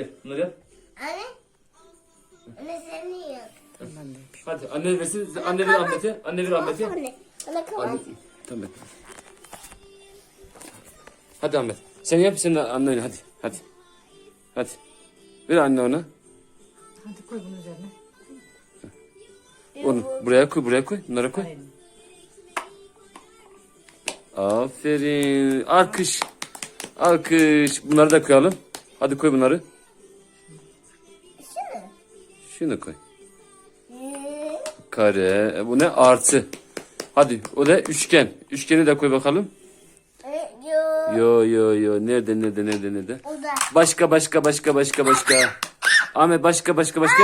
gel. Bunları yap. Anne. Anne sen niye yok? Hadi anne versin. Anne ver Ahmet'e. Anne ver Ahmet'e. Anne. Anne. Tamam. Hadi Ahmet. Sen yap sen de anne öyle hadi. Hadi. Hadi. Ver anne ona. Hadi koy bunun üzerine. Onu buraya koy buraya koy. Bunlara koy. Aynen. Aferin. Alkış. Alkış. Bunları da koyalım. Hadi koy bunları. Şunu. Koy. Kare. E, Bu ne? Artı. Hadi o da üçgen. Üçgeni de koy bakalım. Yo yo yo. Nerede nerede nerede nerede? O da. Başka başka başka başka başka. Ahmet başka başka başka.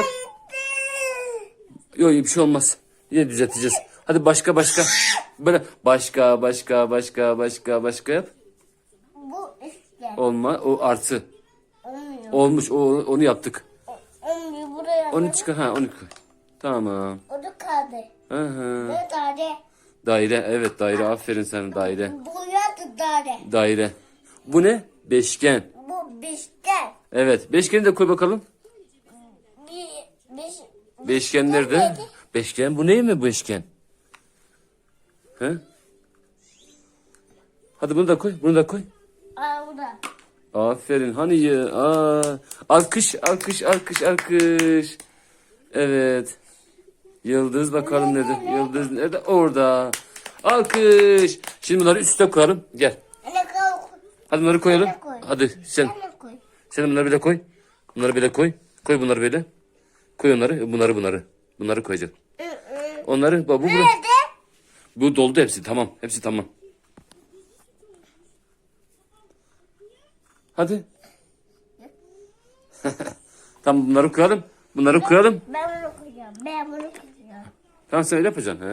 Yok bir şey olmaz. Yine düzelteceğiz. Hadi başka başka. Böyle başka başka başka başka başka yap. Bu işte. Olma. O artı. Olmuş. O onu yaptık. Onu çıkar. Ha onu koy. Tamam. O da kaldı. Hı hı. Tane? Daire. Evet daire. Aferin sana daire. Bu ya tane. Daire. Bu ne? Beşgen. Bu beşten. Evet. Beşgeni de koy bakalım. Bir, beş, Beşgen nerede? Beşgen. Bu ne mi bu beşgen? He? Hadi bunu da koy. Bunu da koy. Aa bu da. Aferin. Hani ya? Aa, alkış, alkış, alkış, alkış. Evet. Yıldız bakalım nerede? Yıldız nerede? Orada. Alkış. Şimdi bunları üste koyalım. Gel. Hadi bunları koyalım. Hadi sen. Sen bunları böyle koy. Bunları böyle koy. Koy bunları böyle. Koy onları. Bunları bunları. Bunları hı. Onları bu, bu, bu doldu hepsi tamam. Hepsi tamam. Hadi. tamam bunları koyalım. Bunları koyalım. Ben bunu koyacağım. Ben bunu koyacağım. Tamam sen öyle yapacaksın. He,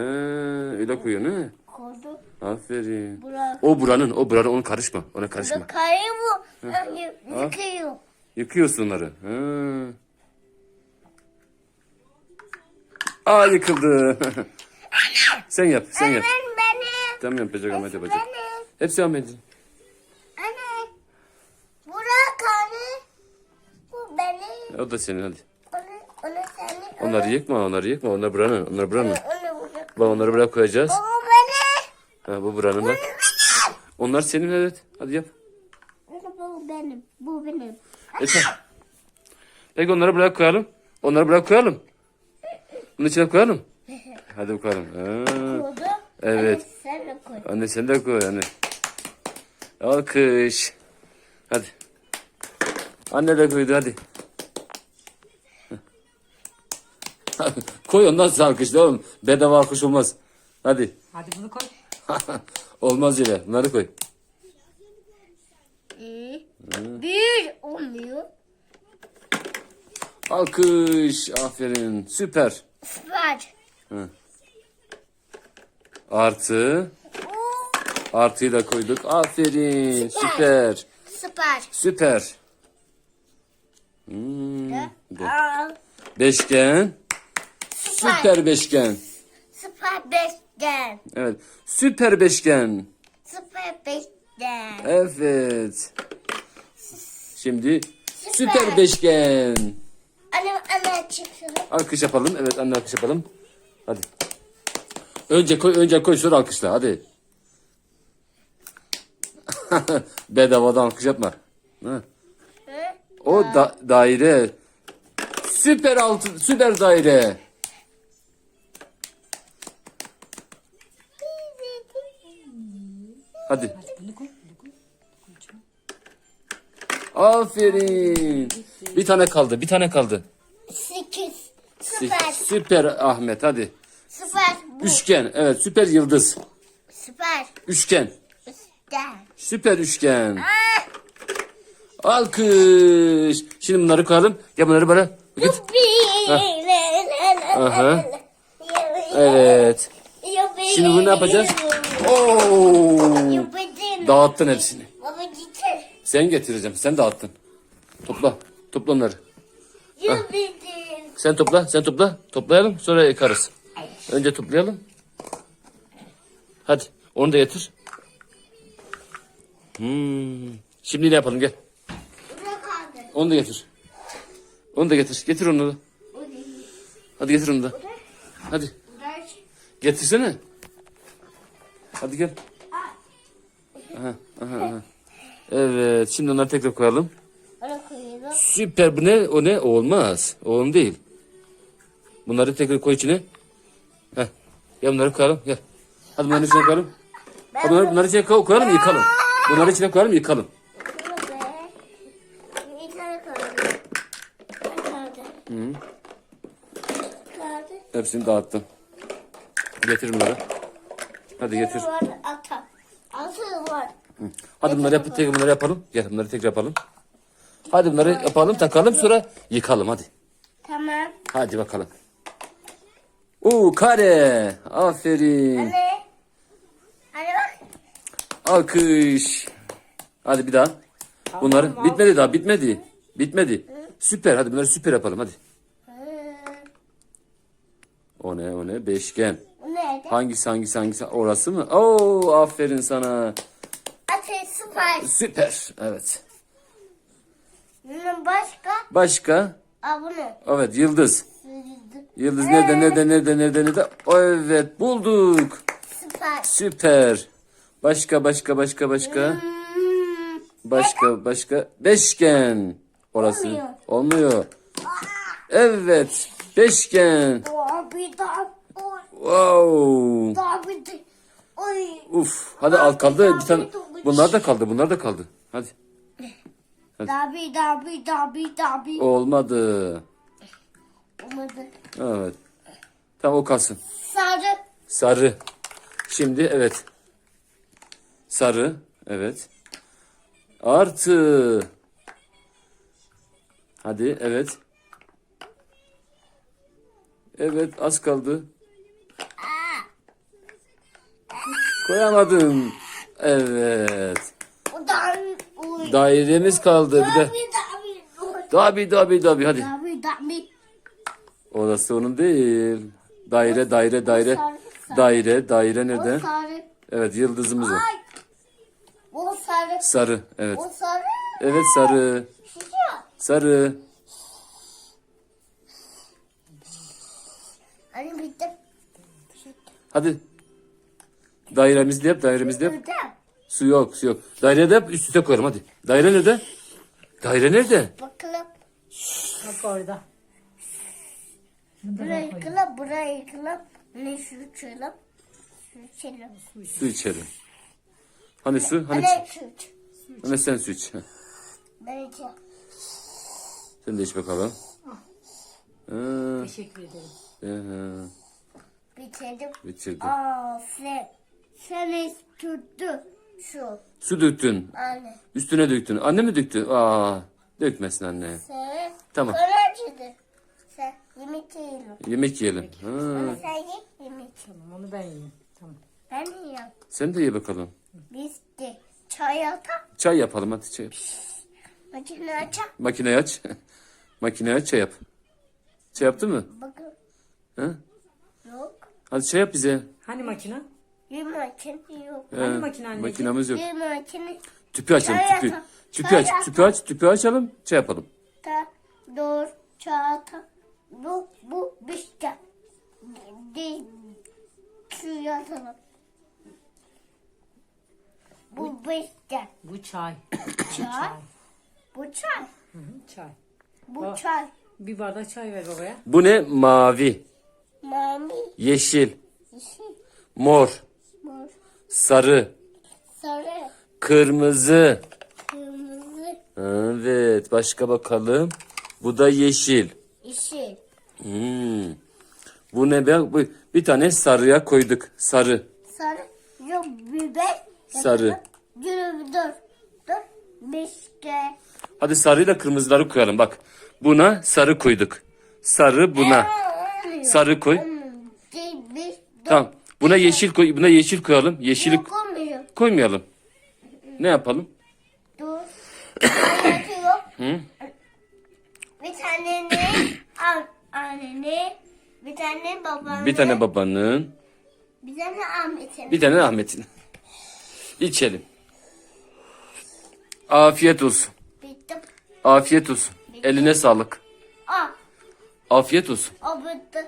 öyle koyuyorsun he. Koydum. Aferin. Bura. O buranın, o buranın ona karışma. Ona karışma. kare bu. Anne yıkıyor. Yıkıyorsun onları. He. Aa yıkıldı. sen yap, sen yap. Ben benim. Tamam yapacak Ahmet yapacak. Benim. Hepsi Ahmet'in. Anne. Bura kare. Bu benim. O da senin hadi. Onları yıkma, onları yıkma. Onlar buranın, onlar buranın. Bak onları buraya koyacağız. Bu benim. Ha, bu buranın bak. Onlar senin evet. Hadi yap. Bu benim. Bu benim. Yeter. Peki onları buraya koyalım. Onları buraya koyalım. Bunun içine koyalım. Hadi koyalım. Ha. Evet. Anne sen de koy anne. Alkış. Hadi. Anne de koydu hadi. koy ondan sonra alkışla oğlum. Bedava alkış olmaz. Hadi. Hadi bunu koy. olmaz öyle. Bunları koy. Bir olmuyor. Alkış. Aferin. Süper. Süper. Artı. Artıyı da koyduk. Aferin. Süper. Süper. Süper. Hmm. de- Aa, Beşgen. Süper. Süper beşgen. Süper beşgen. Evet. Süper beşgen. Süper beşgen. Evet. Şimdi süper beşgen. Anne anne çıksın. Alkış yapalım. Evet anne alkış yapalım. Hadi. Önce koy, önce koy sonra alkışla. Hadi. Bedavadan alkış yapma. Ha. O da, daire. Süper altı, süper daire. Hadi. Hadi bunu koy. Bunu koy. Koy içine. Aferin. Bir tane kaldı, bir tane kaldı. Sekiz. Sü- Süper. Süper Ahmet hadi. Süper. Bu. Üçgen. Evet süper yıldız. Süper. Üçgen. Beşgen. Süper üçgen. Alkış. Şimdi bunları koyalım. Ya bunları bana. Git. Aha. Evet. Şimdi bunu ne yapacağız? Oo. Dağıttın hepsini. Baba getir. Sen getireceğim. Sen dağıttın. Topla. Topla onları. Sen topla. Sen topla. Toplayalım. Sonra yıkarız. Önce toplayalım. Hadi. Onu da getir. Hmm. Şimdi ne yapalım gel. Onu da getir. Onu da getir. Getir onu da. Hadi getir onu da. Hadi. Getirsene. Hadi gel. Aha, aha, aha. Evet. Şimdi onları tekrar koyalım. Koyuyorum. Süper. Bu ne? O ne? O olmaz. O onun değil. Bunları tekrar koy içine. Heh. Ya bunları koyalım. Gel. Hadi bunların içine koyalım. Hadi bunları, bunları içine koy- koyalım yıkalım. Bunları içine koyalım yıkalım. Bir tane koyuyorum. Kaldı. Hı. Kaldı. Hepsini dağıttım. Getir bunları. Hadi getir. Var ata. Hadi bunları yap, tekrar bunları yapalım. Gel bunları tekrar yapalım. Hadi bunları yapalım, takalım sonra yıkalım hadi. Tamam. Hadi bakalım. Oo kare. Aferin. Anne. Anne bak. Alkış. Hadi bir daha. Bunları bitmedi daha bitmedi. Bitmedi. Süper hadi bunları süper yapalım hadi. O ne o ne? Beşgen. Nerede? Hangisi hangisi hangisi? Orası mı? Oo aferin sana. Atı süper. Süper. Evet. Başka. Başka? Aa bu ne? Evet yıldız. Yıldız nerede nerede nerede nerede nerede? Evet bulduk. Süper. Süper. Başka başka başka başka. Hmm. Başka başka. Beşgen. Orası. Olmuyor. Olmuyor. Evet. Beşgen. Wow. Uf. Hadi al kaldı. Bir tane. Bunlar da kaldı. Bunlar da kaldı. Hadi. Bir daha bir daha bir. Olmadı. Olmadı. Evet. Tamam o kalsın. Sarı. Sarı. Şimdi evet. Sarı. Evet. Artı. Hadi evet. Evet az kaldı. Koyamadın. Evet. Dairemiz kaldı bir de. Dabi dabi dabi hadi. Orası onun değil. Daire daire daire. Daire daire nerede? Evet yıldızımız o. Sarı. Sarı evet. O sarı. Evet sarı. Sarı. Hadi. Dairemizi de yap, dairemizi de yap. Su yok, su yok. Daire de üst üste koyalım hadi. Daire nerede? Daire nerede? Bakalım. Bak orada. Burayı yıkılıp, burayı yıkılıp, ne şu çılıp, şu çılıp. Su içelim. Hani su? Hani, şu hani sen su iç. Ben içiyorum. Sen de iç bakalım. Ha, Teşekkür ederim. aha, Bitirdim. bitirdim. Aa sen, sen tuttu şu. Su döktün. Anne. Üstüne döktün. Anne mi döktü? Aa, dökmesin anne. Sen. Tamam. Acıdı. Sen yemek yiyelim. Yemek yiyelim. Ha, sen ye yemek. Tamam onu ben yiyeyim. Tamam. Ben yiyorum. sen de ye bakalım. Biz de çay atalım. Çay yapalım hadi çay yap. Makine açalım. Makineyi aç. Makineyi aç çay yap. Çay yaptı mı? Bakın. Ha? Yok. Hadi çay yap bize. Hani makine? Bir makine yok. Hani makine anneciğim? Makinamız yok. Bir makine Tüpü açalım Çay tüpü. yapalım. Tüpü Çay aç, yapalım. tüpü aç, tüpü açalım, çay yapalım. da dur çata bu bu işte de şu yatalım. Bu işte Bu çay. çay. Bu çay. Hı hı, çay. Bu Aa. çay. Bir bardak çay ver babaya. Bu ne? Mavi, Mami. yeşil, Yeşil. mor, Mor. Sarı, Sarı. kırmızı. Kırmızı. Evet, başka bakalım. Bu da yeşil. Yeşil. Hmm. Bu ne be? Bu, bir tane sarıya koyduk. Sarı. Sarı. Yok biber. Sarı. Dur dur. Dur. Beşte. Hadi sarıyla kırmızıları koyalım bak. Buna sarı koyduk. Sarı buna. Sarı koy. Bir, Tamam. Buna yeşil koy. Buna yeşil koyalım. Yeşili Yok olmuyor. koymayalım. Ne yapalım? Dur. Anlatıyor. Hı? Bir tane ne? An annene. Bir tane babanın. Bir tane babanın, Bir tane Ahmet'in. bir tane Ahmet'in. İçelim. Afiyet olsun. Bittim. Afiyet olsun. Eline sağlık. Afiyet olsun. O bitti.